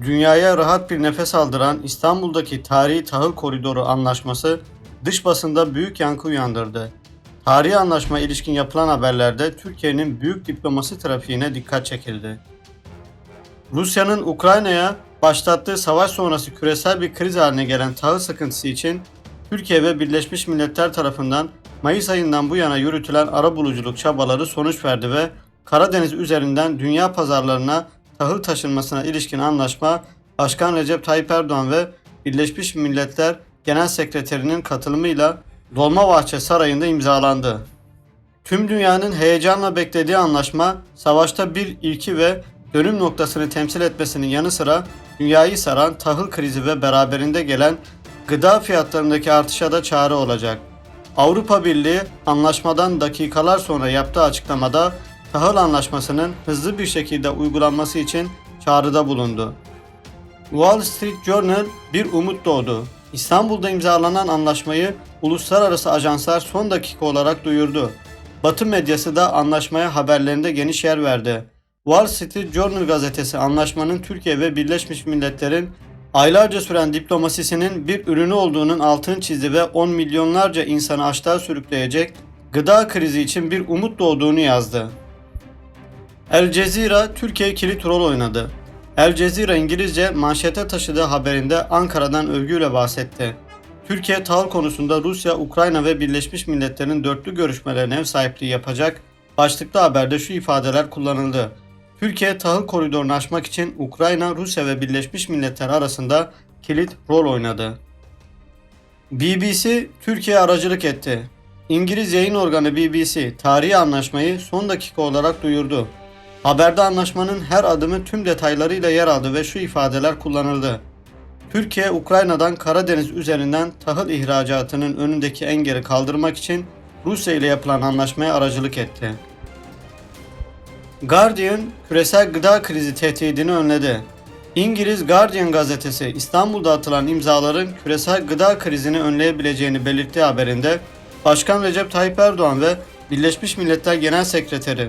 dünyaya rahat bir nefes aldıran İstanbul'daki tarihi tahıl koridoru anlaşması dış basında büyük yankı uyandırdı. Tarihi anlaşma ilişkin yapılan haberlerde Türkiye'nin büyük diplomasi trafiğine dikkat çekildi. Rusya'nın Ukrayna'ya başlattığı savaş sonrası küresel bir kriz haline gelen tahıl sıkıntısı için Türkiye ve Birleşmiş Milletler tarafından Mayıs ayından bu yana yürütülen arabuluculuk çabaları sonuç verdi ve Karadeniz üzerinden dünya pazarlarına tahıl taşınmasına ilişkin anlaşma Başkan Recep Tayyip Erdoğan ve Birleşmiş Milletler Genel Sekreterinin katılımıyla Dolmabahçe Sarayı'nda imzalandı. Tüm dünyanın heyecanla beklediği anlaşma savaşta bir ilki ve dönüm noktasını temsil etmesinin yanı sıra dünyayı saran tahıl krizi ve beraberinde gelen gıda fiyatlarındaki artışa da çare olacak. Avrupa Birliği anlaşmadan dakikalar sonra yaptığı açıklamada tahıl anlaşmasının hızlı bir şekilde uygulanması için çağrıda bulundu. Wall Street Journal bir umut doğdu. İstanbul'da imzalanan anlaşmayı uluslararası ajanslar son dakika olarak duyurdu. Batı medyası da anlaşmaya haberlerinde geniş yer verdi. Wall Street Journal gazetesi anlaşmanın Türkiye ve Birleşmiş Milletler'in aylarca süren diplomasisinin bir ürünü olduğunun altını çizdi ve 10 milyonlarca insanı açlığa sürükleyecek gıda krizi için bir umut doğduğunu yazdı. El Cezira Türkiye kilit rol oynadı. El Cezira İngilizce manşete taşıdığı haberinde Ankara'dan övgüyle bahsetti. Türkiye tahıl konusunda Rusya, Ukrayna ve Birleşmiş Milletler'in dörtlü görüşmelerine ev sahipliği yapacak başlıklı haberde şu ifadeler kullanıldı. Türkiye tahıl koridorunu aşmak için Ukrayna, Rusya ve Birleşmiş Milletler arasında kilit rol oynadı. BBC Türkiye aracılık etti. İngiliz yayın organı BBC tarihi anlaşmayı son dakika olarak duyurdu. Haberde anlaşmanın her adımı tüm detaylarıyla yer aldı ve şu ifadeler kullanıldı. Türkiye, Ukrayna'dan Karadeniz üzerinden tahıl ihracatının önündeki engeli kaldırmak için Rusya ile yapılan anlaşmaya aracılık etti. Guardian, küresel gıda krizi tehdidini önledi. İngiliz Guardian gazetesi İstanbul'da atılan imzaların küresel gıda krizini önleyebileceğini belirttiği haberinde Başkan Recep Tayyip Erdoğan ve Birleşmiş Milletler Genel Sekreteri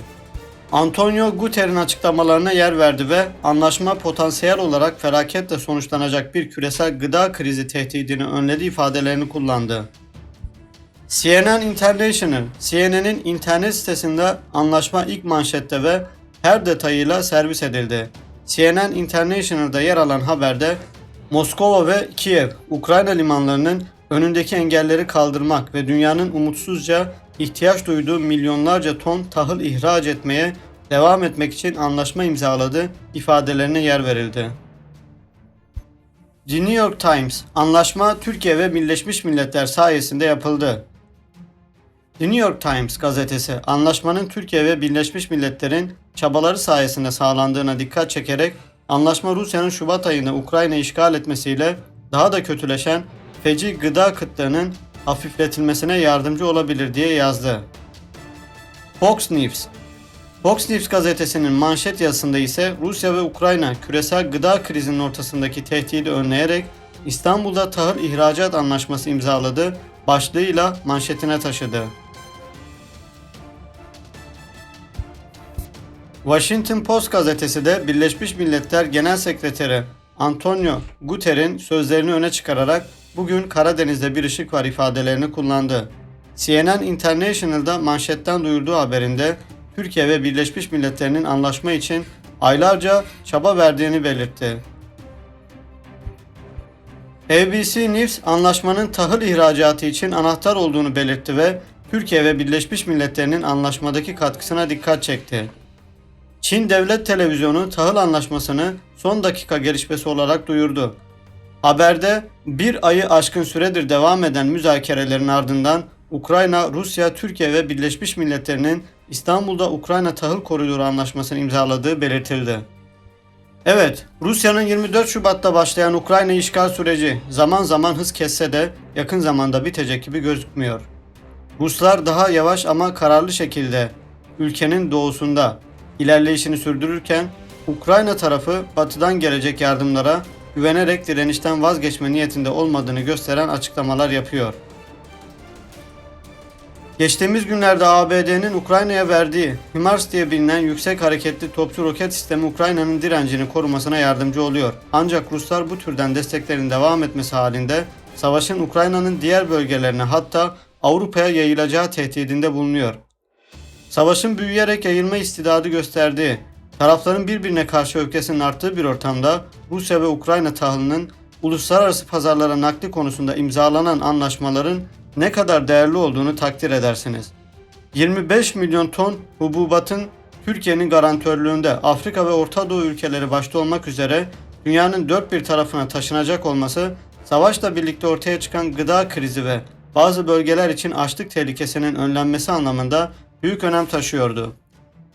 Antonio Guterres'in açıklamalarına yer verdi ve anlaşma potansiyel olarak felaketle sonuçlanacak bir küresel gıda krizi tehdidini önledi ifadelerini kullandı. CNN International, CNN'in internet sitesinde anlaşma ilk manşette ve her detayıyla servis edildi. CNN International'da yer alan haberde Moskova ve Kiev, Ukrayna limanlarının önündeki engelleri kaldırmak ve dünyanın umutsuzca ihtiyaç duyduğu milyonlarca ton tahıl ihraç etmeye devam etmek için anlaşma imzaladı ifadelerine yer verildi. The New York Times, anlaşma Türkiye ve Birleşmiş Milletler sayesinde yapıldı. The New York Times gazetesi anlaşmanın Türkiye ve Birleşmiş Milletler'in çabaları sayesinde sağlandığına dikkat çekerek anlaşma Rusya'nın Şubat ayında Ukrayna işgal etmesiyle daha da kötüleşen feci gıda kıtlığının hafifletilmesine yardımcı olabilir diye yazdı. Fox News Fox News gazetesinin manşet yazısında ise Rusya ve Ukrayna küresel gıda krizinin ortasındaki tehdidi önleyerek İstanbul'da tahıl ihracat anlaşması imzaladı başlığıyla manşetine taşıdı. Washington Post gazetesi de Birleşmiş Milletler Genel Sekreteri Antonio Guterres'in sözlerini öne çıkararak bugün Karadeniz'de bir ışık var ifadelerini kullandı. CNN International'da manşetten duyurduğu haberinde Türkiye ve Birleşmiş Milletler'in anlaşma için aylarca çaba verdiğini belirtti. ABC News anlaşmanın tahıl ihracatı için anahtar olduğunu belirtti ve Türkiye ve Birleşmiş Milletler'in anlaşmadaki katkısına dikkat çekti. Çin Devlet Televizyonu tahıl anlaşmasını son dakika gelişmesi olarak duyurdu. Haberde bir ayı aşkın süredir devam eden müzakerelerin ardından Ukrayna, Rusya, Türkiye ve Birleşmiş Milletler'in İstanbul'da Ukrayna Tahıl Koridoru Anlaşması'nı imzaladığı belirtildi. Evet, Rusya'nın 24 Şubat'ta başlayan Ukrayna işgal süreci zaman zaman hız kesse de yakın zamanda bitecek gibi gözükmüyor. Ruslar daha yavaş ama kararlı şekilde ülkenin doğusunda ilerleyişini sürdürürken Ukrayna tarafı batıdan gelecek yardımlara güvenerek direnişten vazgeçme niyetinde olmadığını gösteren açıklamalar yapıyor. Geçtiğimiz günlerde ABD'nin Ukrayna'ya verdiği HIMARS diye bilinen yüksek hareketli topçu roket sistemi Ukrayna'nın direncini korumasına yardımcı oluyor. Ancak Ruslar bu türden desteklerin devam etmesi halinde savaşın Ukrayna'nın diğer bölgelerine hatta Avrupa'ya yayılacağı tehdidinde bulunuyor. Savaşın büyüyerek yayılma istidadı gösterdiği, tarafların birbirine karşı öfkesinin arttığı bir ortamda Rusya ve Ukrayna tahılının uluslararası pazarlara nakli konusunda imzalanan anlaşmaların ne kadar değerli olduğunu takdir edersiniz. 25 milyon ton hububatın Türkiye'nin garantörlüğünde Afrika ve Orta Doğu ülkeleri başta olmak üzere dünyanın dört bir tarafına taşınacak olması, savaşla birlikte ortaya çıkan gıda krizi ve bazı bölgeler için açlık tehlikesinin önlenmesi anlamında büyük önem taşıyordu.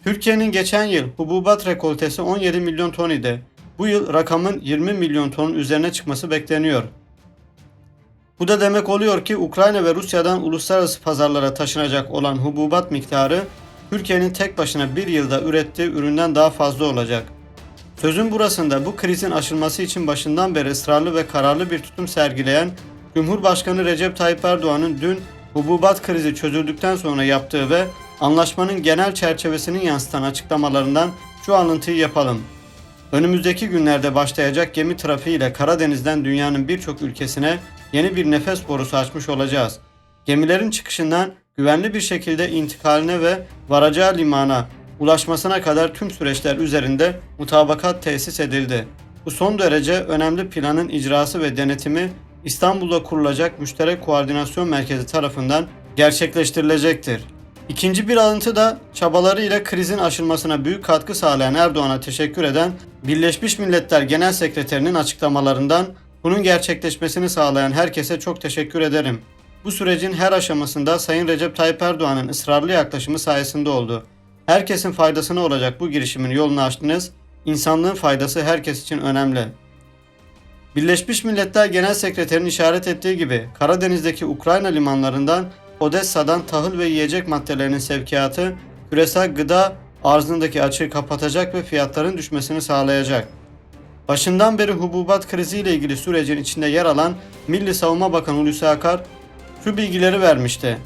Türkiye'nin geçen yıl hububat rekoltesi 17 milyon ton idi. Bu yıl rakamın 20 milyon tonun üzerine çıkması bekleniyor. Bu da demek oluyor ki Ukrayna ve Rusya'dan uluslararası pazarlara taşınacak olan hububat miktarı Türkiye'nin tek başına bir yılda ürettiği üründen daha fazla olacak. Sözün burasında bu krizin aşılması için başından beri ısrarlı ve kararlı bir tutum sergileyen Cumhurbaşkanı Recep Tayyip Erdoğan'ın dün hububat krizi çözüldükten sonra yaptığı ve anlaşmanın genel çerçevesini yansıtan açıklamalarından şu alıntıyı yapalım. Önümüzdeki günlerde başlayacak gemi trafiğiyle Karadeniz'den dünyanın birçok ülkesine yeni bir nefes borusu açmış olacağız. Gemilerin çıkışından güvenli bir şekilde intikaline ve varacağı limana ulaşmasına kadar tüm süreçler üzerinde mutabakat tesis edildi. Bu son derece önemli planın icrası ve denetimi İstanbul'da kurulacak Müşterek Koordinasyon Merkezi tarafından gerçekleştirilecektir. İkinci bir alıntı da çabalarıyla krizin aşılmasına büyük katkı sağlayan Erdoğan'a teşekkür eden Birleşmiş Milletler Genel Sekreterinin açıklamalarından bunun gerçekleşmesini sağlayan herkese çok teşekkür ederim. Bu sürecin her aşamasında Sayın Recep Tayyip Erdoğan'ın ısrarlı yaklaşımı sayesinde oldu. Herkesin faydasına olacak bu girişimin yolunu açtınız. İnsanlığın faydası herkes için önemli. Birleşmiş Milletler Genel Sekreterinin işaret ettiği gibi Karadeniz'deki Ukrayna limanlarından Odessa'dan tahıl ve yiyecek maddelerinin sevkiyatı küresel gıda arzındaki açığı kapatacak ve fiyatların düşmesini sağlayacak. Başından beri hububat kriziyle ilgili sürecin içinde yer alan Milli Savunma Bakanı Hulusi Akar şu bilgileri vermişti.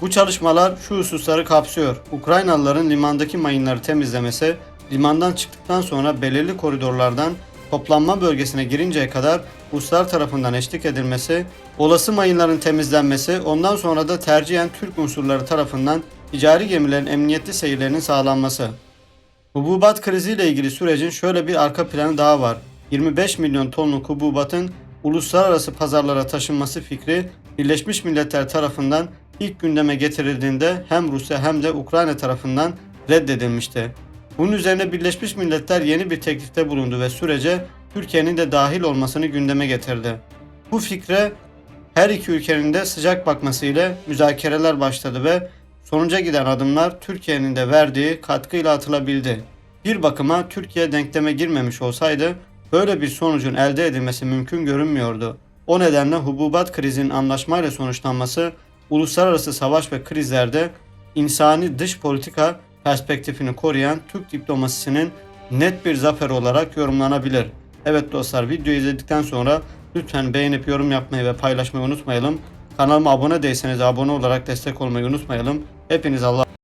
Bu çalışmalar şu hususları kapsıyor. Ukraynalıların limandaki mayınları temizlemesi, limandan çıktıktan sonra belirli koridorlardan toplanma bölgesine girinceye kadar Ruslar tarafından eşlik edilmesi, olası mayınların temizlenmesi, ondan sonra da tercihen Türk unsurları tarafından ticari gemilerin emniyetli seyirlerinin sağlanması. Hububat kriziyle ilgili sürecin şöyle bir arka planı daha var. 25 milyon tonluk hububatın uluslararası pazarlara taşınması fikri Birleşmiş Milletler tarafından ilk gündeme getirildiğinde hem Rusya hem de Ukrayna tarafından reddedilmişti. Bunun üzerine Birleşmiş Milletler yeni bir teklifte bulundu ve sürece Türkiye'nin de dahil olmasını gündeme getirdi. Bu fikre her iki ülkenin de sıcak bakmasıyla müzakereler başladı ve sonuca giden adımlar Türkiye'nin de verdiği katkıyla atılabildi. Bir bakıma Türkiye denkleme girmemiş olsaydı böyle bir sonucun elde edilmesi mümkün görünmüyordu. O nedenle hububat krizinin anlaşmayla sonuçlanması uluslararası savaş ve krizlerde insani dış politika perspektifini koruyan Türk diplomasisinin net bir zafer olarak yorumlanabilir. Evet dostlar videoyu izledikten sonra lütfen beğenip yorum yapmayı ve paylaşmayı unutmayalım. Kanalıma abone değilseniz abone olarak destek olmayı unutmayalım. Hepiniz Allah